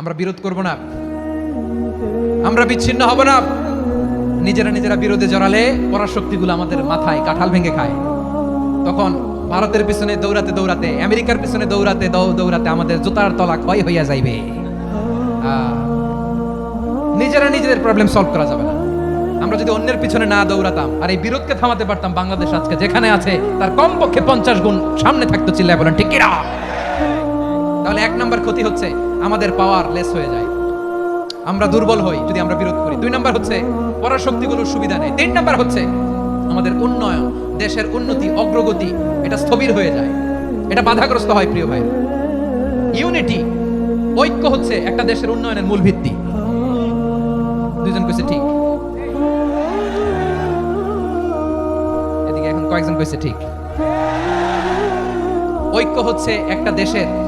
আমরা বিরোধ করব না। আমরা বিচ্ছিন্ন হব না। নিজেরা নিজেরা বিরোধে জড়ালে পরাশক্তিগুলো আমাদের মাথায় কাঁঠাল ভেঙে খায়। তখন ভারতের পিছনে দৌড়াতে দৌড়াতে, আমেরিকার পিছনে দৌড়াতে দৌড়াতে আমাদের জুতার তলা ক্ষয় হইয়া যাইবে। নিজেরা নিজেদের প্রবলেম সলভ করা যাবে না। আমরা যদি অন্যের পিছনে না দৌড়াতাম আর এই বিরোধকে থামাতে পারতাম, বাংলাদেশ আজকে যেখানে আছে, তার কমপক্ষে পঞ্চাশ গুণ সামনে থাকতো চিল্লায় বলেন, ঠিক কিনা তাহলে এক নাম্বার ক্ষতি হচ্ছে আমাদের পাওয়ার লেস হয়ে যায়। আমরা দুর্বল হই যদি আমরা বিরোধ করি। দুই নাম্বার হচ্ছে পরাশক্তিগুলোর সুবিধা নেই। তিন নাম্বার হচ্ছে আমাদের উন্নয়ন, দেশের উন্নতি, অগ্রগতি, এটা স্থবির হয়ে যায়। এটা বাধাগ্রস্ত হয়, প্রিয় ভাই। ইউনিটি ঐক্য হচ্ছে একটা দেশের উন্নয়নের মূল ভিত্তি। দুজন কইছে ঠিক। এদিকে এখন কয়েকজন কইছে ঠিক। ঐক্য হচ্ছে একটা দেশের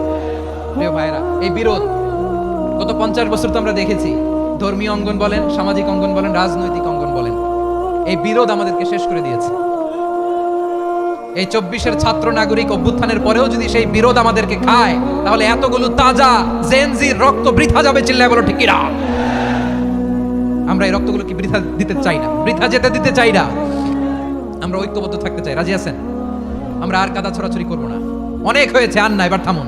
প্রিয় ভাইরা এই বিরোধ গত পঞ্চাশ বছর তো আমরা দেখেছি। ধর্মীয় অঙ্গন বলেন, সামাজিক অঙ্গন বলেন, রাজনৈতিক অঙ্গন বলেন। এই বিরোধ আমাদেরকে শেষ করে দিয়েছে। এই চব্বিশের ছাত্র নাগরিক অভ্যুত্থানের পরেও যদি সেই বিরোধ আমাদেরকে খায়, তাহলে এতগুলো তাজা জেনজির রক্ত বৃথা যাবে, চিল্লায় বলো, ঠিক কিনা? আমরা এই রক্তগুলো কি বৃথা দিতে চাই না? বৃথা যেতে দিতে চাই না। আমরা ঐক্যবদ্ধ থাকতে চাই। রাজি আছেন? আমরা আর কাদা ছড়াছড়ি করব না। অনেক হয়েছে আন্না এবার থামুন।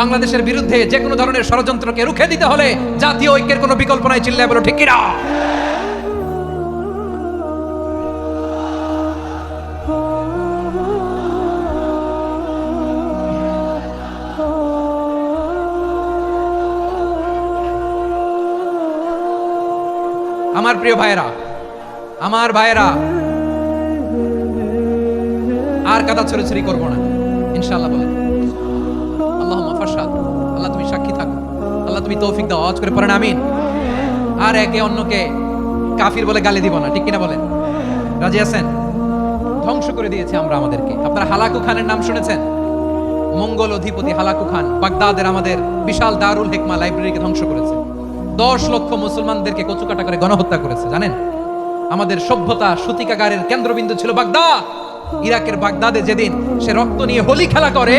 বাংলাদেশের বিরুদ্ধে যে কোনো ধরনের ষড়যন্ত্রকে রুখে দিতে হলে জাতীয় ঐক্যের কোনো বিকল্প নাই, চিল্লায় বলো, ঠিক আমার প্রিয় ভাইয়েরা, আমার ভাইয়েরা, আর কাদা ছড়াছড়ি করব না, ইনশাআল্লাহ বলেন। তুমি তৌফিক দাও, আওয়াজ করে পড়েন, আমিন। আর একে অন্যকে কাফির বলে গালি দিব না, ঠিক কিনা বলেন? রাজি আছেন? ধ্বংস করে দিয়েছে আমরা আমাদেরকে। আপনারা হালাকু খানের নাম শুনেছেন? মঙ্গল অধিপতি হালাকু খান বাগদাদের আমাদের বিশাল দারুল হেকমা লাইব্রেরিকে ধ্বংস করেছে। দশ লক্ষ মুসলমানদেরকে কচুকাটা করে গণহত্যা করেছে, জানেন? আমাদের সভ্যতা সূতিকাগারের কেন্দ্রবিন্দু ছিল বাগদাদ। ইরাকের বাগদাদে যেদিন সে রক্ত নিয়ে হোলি খেলা করে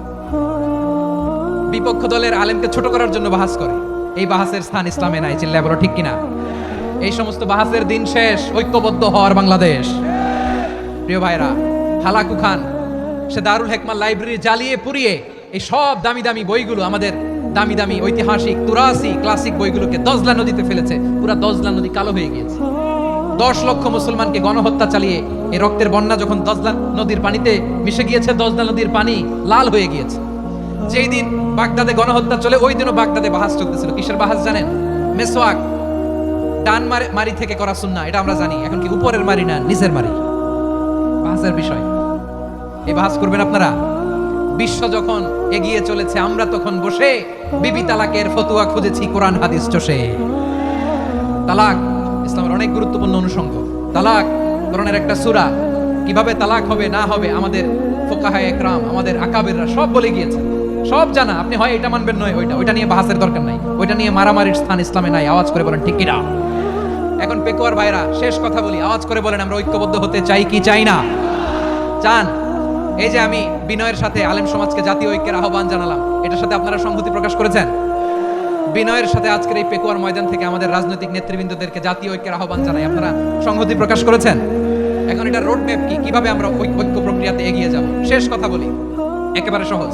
বিপক্ষ দলের আলেমকে ছোট করার জন্য বাহাস করে। এই বাহাসের স্থান ইসলামে নাই, চিল্লায় বলো ঠিক কিনা? এই সমস্ত বাহাসের দিন শেষ, ঐক্যবদ্ধ হওয়ার বাংলাদেশ। প্রিয় ভাইরা, হালাকু খান, সে দারুল হেকমা লাইব্রেরি জ্বালিয়ে পুড়িয়ে এই সব দামি দামি বইগুলো আমাদের দামি দামি ঐতিহাসিক তুরাসি ক্লাসিক বইগুলোকে দজলা নদীতে ফেলেছে। পুরা দজলা নদী কালো হয়ে গিয়েছে। দশ লক্ষ মুসলমানকে গণহত্যা চালিয়ে এই রক্তের বন্যা যখন দজলা নদীর পানিতে মিশে গিয়েছে, দজলা নদীর পানি লাল হয়ে গিয়েছে। যেই দিন বাগদাদে গণহত্যা চলে, ওই দিনও বাগদাদে বাহাস চলতেছিল। কিসের বাহাস জানেন? মেসোয়াক ডান মারি থেকে করা সুন্না, এটা আমরা জানি। এখন কি উপরের মারি না নিচের মারি? বাহাসের বিষয়। এই বাহাস করবেন আপনারা? বিশ্ব যখন এগিয়ে চলেছে, আমরা তখন বসে বিবি তালাকের ফতুয়া খুঁজেছি, কোরআন হাদিস চষে। তালাক ইসলামের অনেক গুরুত্বপূর্ণ অনুষঙ্গ। তালাক কোরআনের একটা সূরা। কীভাবে তালাক হবে, না হবে, আমাদের ফোকাহায় একরাম, আমাদের আকাবেররা সব বলে গিয়েছে। সব জানা, আপনি হয় এটা মানবেন নয়, ওইটা। ওইটা নিয়ে বাহাসের দরকার নাই। ওইটা নিয়ে মারামারির স্থান ইসলামে নাই, আওয়াজ করে বলেন, ঠিক কিনা? এখন পেকুয়ার ভাইরা, শেষ কথা বলি, আওয়াজ করে বলেন, আমরা ঐক্যবদ্ধ হতে চাই কি চাই না? চান এই যে আমি বিনয়ের সাথে আলেম সমাজকে জাতীয় ঐক্যের আহ্বান জানালাম, এটার সাথে আপনারা সংহতি প্রকাশ করেছেন? বিনয়ের সাথে আজকের এই পেকুয়ার ময়দান থেকে আমাদের রাজনৈতিক নেতৃবৃন্দদেরকে জাতীয় ঐক্যের আহ্বান জানাই, আপনারা সংহতি প্রকাশ করেছেন? এখন এটা রোড ম্যাপ কি? কীভাবে আমরা ঐক্য প্রক্রিয়াতে এগিয়ে যাব? শেষ কথা বলি, একেবারে সহজ।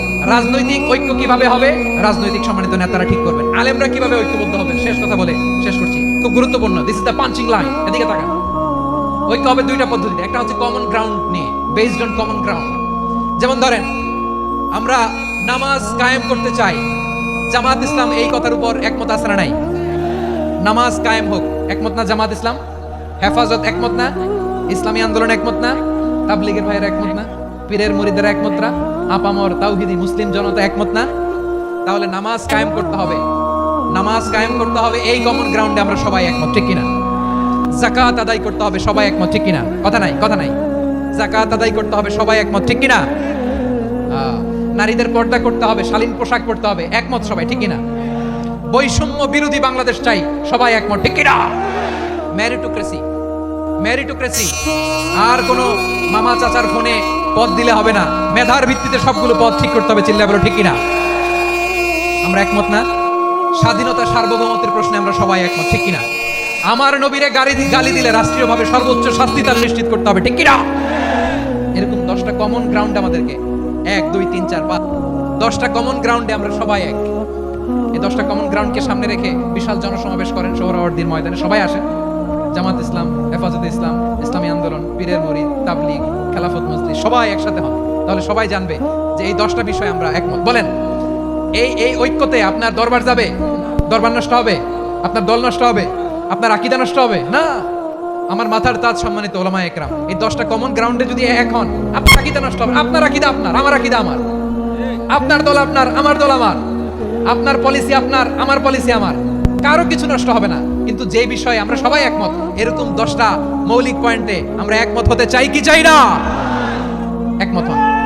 রাজনৈতিক ঐক্য কীভাবে হবে? রাজনৈতিক সম্মানিত নেতারা ঠিক করবেন। আলেমরা কীভাবে ঐক্যবদ্ধ হবেন শেষ কথা বলে শেষ করছি। খুব গুরুত্বপূর্ণ। This is the punching line এদিকে তাকান। ঐক্য হবে দুইটা পদ্ধতিতে। একটা হচ্ছে কমন গ্রাউন্ড নিয়ে বেসড অন কমন গ্রাউন্ড যেমন ধরেন, আমরা নামাজ কায়েম করতে চাই। জামাত ইসলাম এই কথার উপর একমত না নাই? নামাজ কায়েম হোক। একমত না জামাত ইসলাম? হেফাজত একমত না? ইসলামী আন্দোলন একমত না? তাবলিগের ভাইয়ের একমত না? পীরের মুরিদের একমত না, আপামর তাওহিদি মুসলিম জনতা একমত না? তাহলে নামাজ কায়েম করতে হবে। নামাজ কায়েম করতে হবে, এই কমন গ্রাউন্ডে আমরা সবাই একমত, ঠিক কিনা? জাকাত আদায় করতে হবে, সবাই একমত, ঠিক কিনা? কথা নাই কথা নাই। জাকাত আদায় করতে হবে, সবাই একমত, ঠিক কিনা? নারীদের পর্দা করতে হবে, শালীন পোশাক পরতে হবে, একমত সবাই, ঠিক কিনা? বৈষম্য বিরোধী বাংলাদেশ চাই, সবাই একমত, ঠিক কিনা? ম্যারিটোক্রেসি ম্যারিটোক্রেসি আর কোনো মামা চাচার ফোনে পদ দিলে হবে না। মেধার ভিত্তিতে সবগুলো পদ ঠিক করতে হবে চিল্লা বলো ঠিক কিনা আমরা একমত না? স্বাধীনতা সার্বভৌমত্বের প্রশ্নে আমরা সবাই একমত ঠিক কিনা আমার নবীরে দি- গালি দিলে রাষ্ট্রীয়ভাবে সর্বোচ্চ শাস্তি তার নিশ্চিত করতে হবে ঠিক কিনা এরকম দশটা কমন গ্রাউন্ড আমাদেরকে। এক, দুই, তিন, চার, পাঁচ। দশটা কমন গ্রাউন্ডে আমরা সবাই এক। এই দশটা কমন গ্রাউন্ডকে সামনে রেখে বিশাল জনসমাবেশ করেন সোহরাওয়ার্দীর ময়দানে। সবাই আসেন। জামাত ইসলাম, হেফাজত ইসলাম, ইসলামী আন্দোলন, পীরের মরিদ, তাবলিগ খেলাফত মসজিদ। সবাই একসাথে হন। তাহলে সবাই জানবে যে এই দশটা বিষয় আমরা একমত। বলেন, এই এই ঐক্যতে আপনার দরবার যাবে? দরবার নষ্ট হবে? আপনার দল নষ্ট হবে? আপনার আকিদা নষ্ট হবে? না। আমার মাথার তাজ সম্মানিত ওলামা একরাম, এই দশটা কমন গ্রাউন্ডে যদি এক হন, আপনার আকিদা নষ্ট হবে। আপনার আকিদা আপনার, আমার আকিদা আমার। আপনার দল আপনার, আমার দল আমার। আপনার পলিসি আপনার, আমার পলিসি আমার। কারও কিছু নষ্ট হবে না। কিন্তু যে বিষয়ে আমরা সবাই একমত, এরকম দশটা মৌলিক পয়েন্টে আমরা একমত হতে চাই কি চাই না? একমত হন।